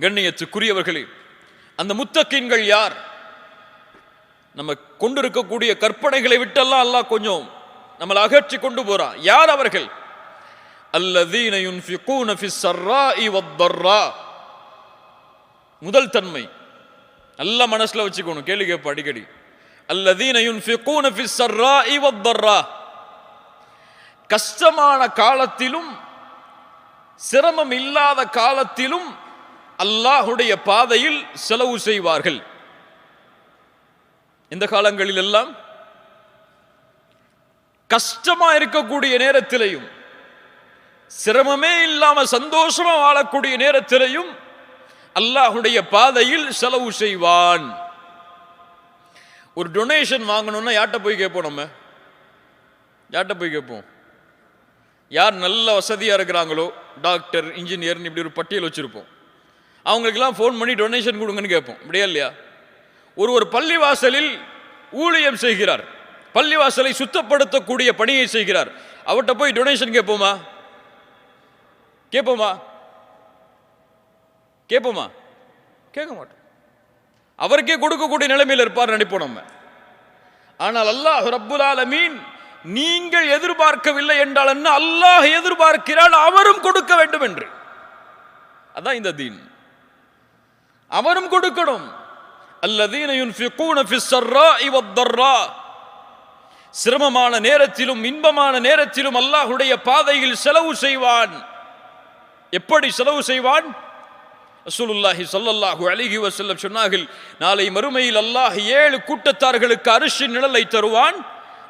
கண்ணியத்துக்குரியவர்களே அந்த முத்தக்கீன்கள் யார்? நம்ம கொண்டிருக்கக்கூடிய கற்பனைகளை விட்டெல்லாம் அல்லாஹ் கொஞ்சம் நம்மளை அகற்றி கொண்டு போறான். யார் அவர்கள்? அல்லதீன யுன்ஃபிகூன ஃபிஸ் ஸர்ராஇ வத்தர்ரா. முதல் தன்மை. நல்ல மனசுல வச்சுக்கணும் கேள்வி கேட்ப அடிக்கடி. அல்லதீன யுன்ஃபிகூன ஃபிஸ் ஸர்ராஇ வத்தர்ரா. கஷ்டமான காலத்திலும் சிரமம் இல்லாத காலத்திலும் அல்லாஹுடைய பாதையில் செலவு செய்வார்கள். இந்த காலங்களில் எல்லாம் கஷ்டமா இருக்கக்கூடிய நேரத்திலையும் சிரமமே இல்லாம சந்தோஷமா வாழக்கூடிய நேரத்திலையும் அல்லாஹுடைய பாதையில் செலவு செய்வான். ஒரு டொனேஷன் வாங்கணும்னா யார்கிட்ட போய் கேட்போம் நம்ம? யார்கிட்ட போய் கேட்போம்? யார் நல்ல வசதியாக இருக்கிறாங்களோ டாக்டர் இன்ஜினியர்னு இப்படி ஒரு பட்டியல் வச்சுருப்போம். அவங்களுக்கெல்லாம் ஃபோன் பண்ணி டொனேஷன் கொடுங்கன்னு கேட்போம். அப்படியா இல்லையா? ஒரு ஒரு பள்ளிவாசலில் ஊழியம் செய்கிறார். பள்ளிவாசலை சுத்தப்படுத்தக்கூடிய பணியை செய்கிறார். அவர்கிட்ட போய் டொனேஷன் கேட்போமா? கேட்போமா? கேட்போமா? கேட்க மாட்டோம். அவருக்கே கொடுக்கக்கூடிய நிலைமையில் இருப்பார் நினைப்போம் நம்ம. ஆனால் அல்லாஹ் ரப்புல் மீன் நீங்கள் எதிர்பார்க்கவில்லை என்றால் என்ன? அல்லாஹ் எதிர்பார்க்கிறான் அவரும் கொடுக்க வேண்டும் என்று. அதான் இந்த தீன். அவரும் கொடுக்கணும். சிரமமான நேரத்திலும் இன்பமான நேரத்திலும் அல்லாஹுடைய பாதையில் செலவு செய்வான். எப்படி செலவு செய்வான்? ரசூலுல்லாஹி ஸல்லல்லாஹு அலைஹி வசல்லம் சொன்னார்கள் நாளை மறுமையில் அல்லாஹ் ஏழு கூட்டத்தார்களுக்கு அரிசி நிழலை தருவான்.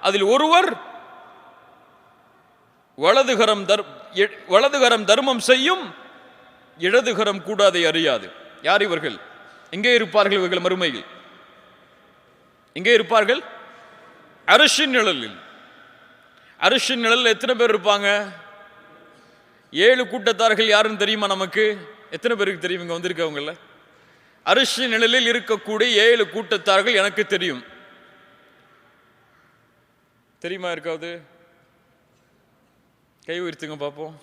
அதில் ஒருவர் வலதுகரம் தர் வலதுகரம் தர்மம் செய்யும் இடதுகரம் கூட அதை அறியாது. யார் இவர்கள்? எங்கே இருப்பார்கள் இவர்கள் மறுமையில்? எங்கே இருப்பார்கள்? அரிசின் நிழலில். அரிசின் நிழலில் எத்தனை பேர் இருப்பாங்க? ஏழு கூட்டத்தார்கள் யாருன்னு தெரியுமா நமக்கு? எத்தனை பேருக்கு தெரியும் இங்கே வந்திருக்கவங்கள? அரிசி நிழலில் இருக்கக்கூடிய ஏழு கூட்டத்தார்கள் எனக்கு தெரியும். தெரியுமா இருக்காது கை உயர்த்துங்க பார்ப்போம்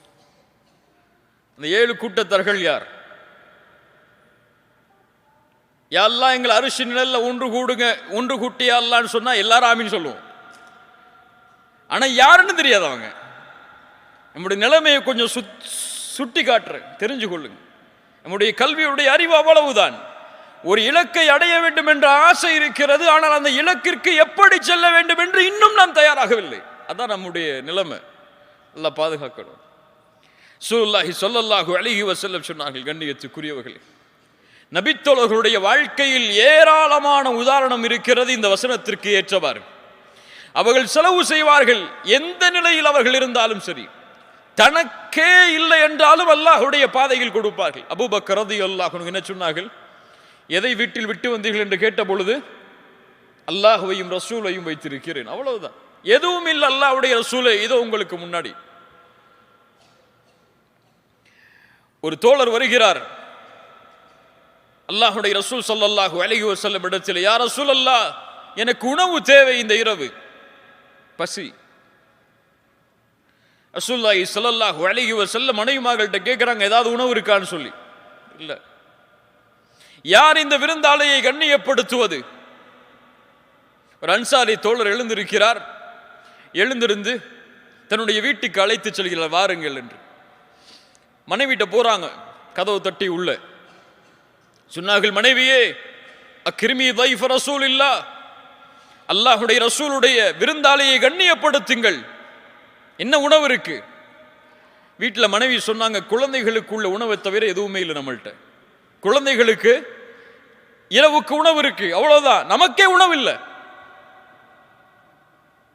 அந்த ஏழு கூட்டத்தார்கள் யார்? எல்லாம் எங்களை அரிசி நிழலில் ஒன்று கூடுங்க ஒன்று கூட்டி அல்லான்னு சொன்னால் எல்லாரும் ஆமின்னு சொல்லுவோம். ஆனால் யாருன்னு தெரியாது அவங்க. நம்முடைய நிலைமையை கொஞ்சம் சுத் சுட்டி காட்டுறேன் தெரிஞ்சு கொள்ளுங்க நம்முடைய கல்வியுடைய அறிவு அவ்வளவுதான். ஒரு இலக்கை அடைய வேண்டும் என்ற ஆசை இருக்கிறது ஆனால் அந்த இலக்கிற்கு எப்படி செல்ல வேண்டும் என்று இன்னும் நாம் தயாராகவில்லை. அதான் நம்முடைய நிலைமை. நல்லா பாதுகாக்கணும். சூலுல்லாஹி சொல்லல்லாஹு அழகி வசல்லம் சொன்னார்கள் கண்ணியத்துக்குரியவர்களே. நபித்தோழர்களுடைய வாழ்க்கையில் ஏராளமான உதாரணம் இருக்கிறது இந்த வசனத்திற்கு ஏற்றவாறு. அவர்கள் செலவு செய்வார்கள் எந்த நிலையில் அவர்கள் இருந்தாலும் சரி. தனக்கே இல்லை என்றாலும் அல்லாஹுடைய பாதையில் கொடுப்பார்கள். அபூபக்கர் ரலியல்லாஹு அன்ஹு என்ன சொன்னார்கள்? எதை வீட்டில் விட்டு வந்தீர்கள் என்று கேட்ட பொழுது அல்லாஹுவையும் ரசூலையும் வைத்திருக்கிறேன். அவ்வளவுதான். எதுவும் இல்லை அல்லாஹுடைய ரசூலை இதோ உங்களுக்கு முன்னாடி. ஒரு தோழர் வருகிறார். அல்லாஹுடைய ரசூல் ஸல்லல்லாஹு அலைஹி வஸல்லம் இடத்தில் யார் ரசூல் அல்லா எனக்கு உணவு தேவை இந்த இரவு. பசி. ரசூலுல்லாஹி ஸல்லல்லாஹு செல்ல மனைவி மனைவிமார்கள்ட்ட கேட்குறாங்க ஏதாவது உணவு இருக்கான்னு சொல்லி. இல்லை. யார் இந்த விருந்தாளையை கண்ணியப்படுத்துவது? ஒரு அன்சாரி தோழர் எழுந்திருக்கிறார். எழுந்திருந்து தன்னுடைய வீட்டுக்கு அழைத்து செல்கிறார் வாருங்கள் என்று. மனைவிட்ட போகிறாங்க கதவு தட்டி உள்ளே. சொன்னார்கள் மனைவியே அக்கிருமி தைஃப் ரசூல் இல்லா அல்லாஹுடைய ரசூலுடைய விருந்தாளியை கண்ணியப்படுத்துங்கள். என்ன உணவு இருக்கு? வீட்டில் மனைவி சொன்னாங்க குழந்தைகளுக்கு உள்ள உணவை தவிர எதுவுமே இல்லை நம்மள்ட்ட. குழந்தைகளுக்கு இரவுக்கு உணவு இருக்கு அவ்வளவுதான். நமக்கே உணவு இல்லை.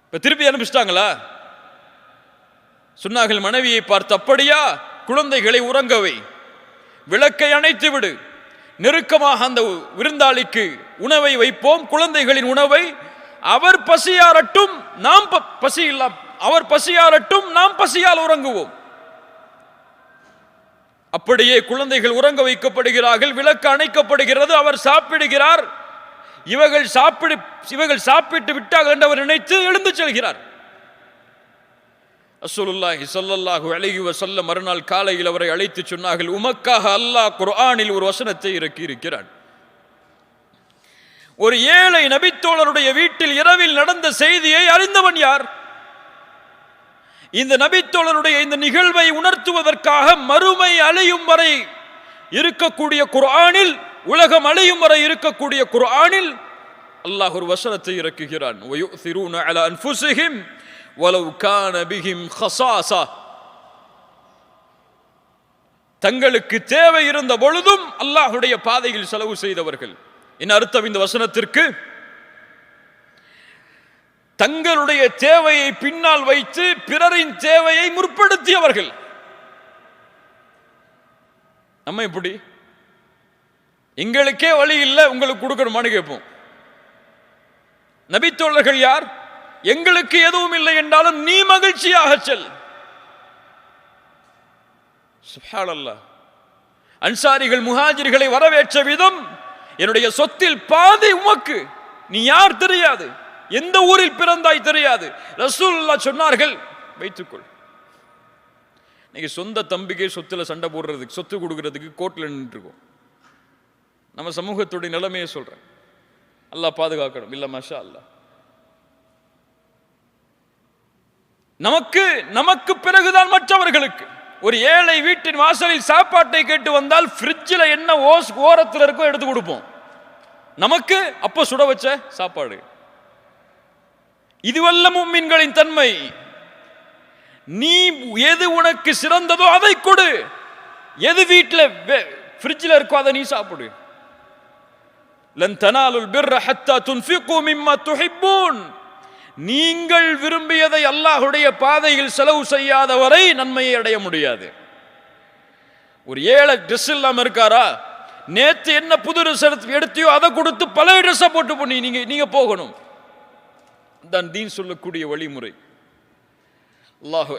இப்போ திருப்பி அனுப்பிச்சிட்டாங்களா? சொன்னார்கள் மனைவியை பார்த்து அப்படியா? குழந்தைகளை உறங்கவை. விளக்கை அணைத்து விடு நெருக்கமாக அந்த விருந்தாளிக்கு உணவை வைப்போம். குழந்தைகளின் உணவை அவர் பசியாரட்டும் நாம் பசி இல்லா அவர் பசியாரட்டும் நாம் பசியால் உறங்குவோம். அப்படியே குழந்தைகள் உறங்க வைக்கப்படுகிறார்கள் விளக்கு அணைக்கப்படுகிறது அவர் சாப்பிடுகிறார். இவர்கள் சாப்பிடு இவர்கள் சாப்பிட்டு விட்டார்கள் என்று அவர் நினைத்து எழுந்து செல்கிறார். அஸ்ஸலுல்லாஹி ஸல்லல்லாஹு அலைஹி வஸல்லம் மறுநாள் காலையில் அவரை அழைத்து சொன்னார்கள் உமக்காக அல்லாஹ் குர்ஆனில் ஒரு வசனத்தை இறக்கி இருக்கிறான் ஒரு ஏழை நபித்தோழருடைய வீட்டில் இரவில் நடந்த செய்தியை அறிந்தவன் யார்? இந்த நபித்தோழருடைய இந்த நிகழ்வை உணர்த்துவதற்காக மறுமை அழியும் வரை இருக்கக்கூடிய குர்ஆனில் உலகம் அழியும் வரை இருக்கக்கூடிய குர்ஆனில் அல்லாஹ் ஒரு வசனத்தை இறக்குகிறான். ஒலவு பிகிம் ஹசாசா. தங்களுக்கு தேவை இருந்த பொழுதும் அல்லாஹுடைய பாதையில் செலவு செய்தவர்கள். என் அர்த்தம் இந்த வசனத்திற்கு தங்களுடைய தேவையை பின்னால் வைத்து பிறரின் தேவையை முற்படுத்தியவர்கள். நம்ம இப்படி எங்களுக்கே வழி இல்லை உங்களுக்கு கொடுக்கணுமான்னு கேட்போம். நபித்தோழர்கள் யார்? எங்களுக்கு எதுவும் இல்லை என்றாலும் நீ மகிழ்ச்சியாக செல். அன்சாரிகள் முஹாஜிர்களை வரவேற்ற விதம் என்னுடைய சொத்தில் பாதி உமக்கு. நீ யார் தெரியாது. எந்த ஊரில் பிறந்தாய் தெரியாது. ரசூல்லா சொன்னார்கள் வைத்துக்கொள். நீங்க சொந்த தம்பிக்கே சொத்துல சண்டை போடுறதுக்கு சொத்து கொடுக்கறதுக்கு கோர்ட்ல நின்றுருக்கோம் நம்ம சமூகத்துடைய நிலைமையை சொல்றேன். அல்லாஹ் பாதுகாக்கணும். இல்ல மஷா அல்லாஹ். நமக்கு நமக்கு பிறகுதான் மற்றவர்களுக்கு. ஒரு ஏழை வீட்டின் வாசலில் சாப்பாட்டை கேட்டு வந்தால் ஃப்ரிட்ஜில் என்ன ஓஸ் ஓரத்தில் இருக்கோ எடுத்து கொடுப்போம். நமக்கு அப்போ சுட வச்ச சாப்பாடு. இதுவல்ல மும்மின்களின் தன்மை. நீ எது உனக்கு சிறந்ததோ அதை கொடு. எது வீட்டில் ஃப்ரிட்ஜில் இருக்கோ அதை நீ சாப்பிடு. லன் தனாலுல் பிர்ர ஹத்தா துன்ஃபிகு மிம்மா துஹிப்பூன். நீங்கள் விரும்பியதை அல்லாஹுடைய பாதையில் செலவு செய்யாத வரை நன்மையை அடைய முடியாது. ஒரு ஏழை ட்ரெஸ் இல்லாம இருக்காரா? நேத்து என்ன புது ட்ரெஸ் எடுத்து எடுத்தியோ அதை கொடுத்து பல ட்ரெஸ்ஸை போட்டு பண்ணி நீங்க நீங்க போகணும். தான் தீன் சொல்லக்கூடிய வழிமுறை. அல்லாஹ்